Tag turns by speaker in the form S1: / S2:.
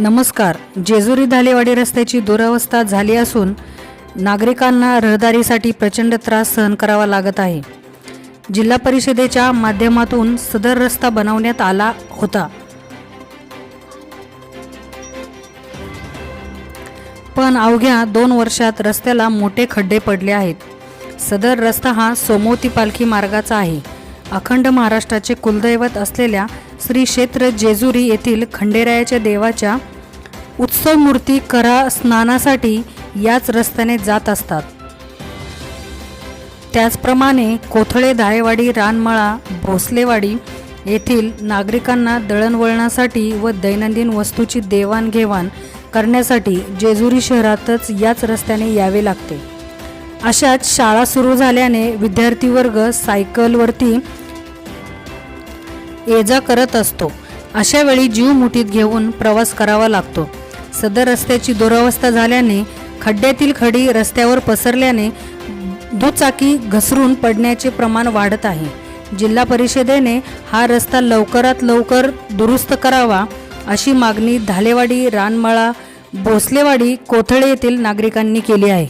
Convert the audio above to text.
S1: नमस्कार. जेजुरी धालेवाडी रस्त्याची दुरावस्था झाली असून नागरिकांना रहदारीसाठी प्रचंड त्रास सहन करावा लागत आहे. जिल्हा परिषदेच्या माध्यमातून सदर रस्ता बनवण्यात आला होता. पण अवघ्या दोन वर्षात रस्त्याला मोठे खड्डे पडले आहेत. सदर रस्ता हा सोमवती पालखी मार्गाचा आहे. अखंड महाराष्ट्राचे कुलदैवत असलेल्या श्री क्षेत्र जेजुरी येथील खंडेरायाच्या देवाच्या उत्सव मूर्ती करा स्नानासाठी याच रस्त्याने जात असतात. त्याचप्रमाणे कोथळे धायवाडी रानमळा भोसलेवाडी येथील नागरिकांना दळणवळणासाठी व दैनंदिन वस्तूची देवाणघेवाण करण्यासाठी जेजुरी शहरातच याच रस्त्याने यावे लागते. अशाच शाळा सुरू झाल्याने विद्यार्थी वर्ग सायकलवरती ये जा करत असतो. अशा वेळी जीव मुठीत घेऊन प्रवास करावा लागतो. सदर रस्त्याची दुरावस्था झाल्याने खड्ड्यातील खडी रस्त्यावर पसरल्याने दुचाकी घसरून पडण्याचे प्रमाण वाढत आहे. जिल्हा परिषदेने हा रस्ता लवकरात लवकर दुरुस्त करावा अशी मागणी धालेवाडी रानमळा भोसलेवाडी कोथळे येथील नागरिकांनी केली आहे.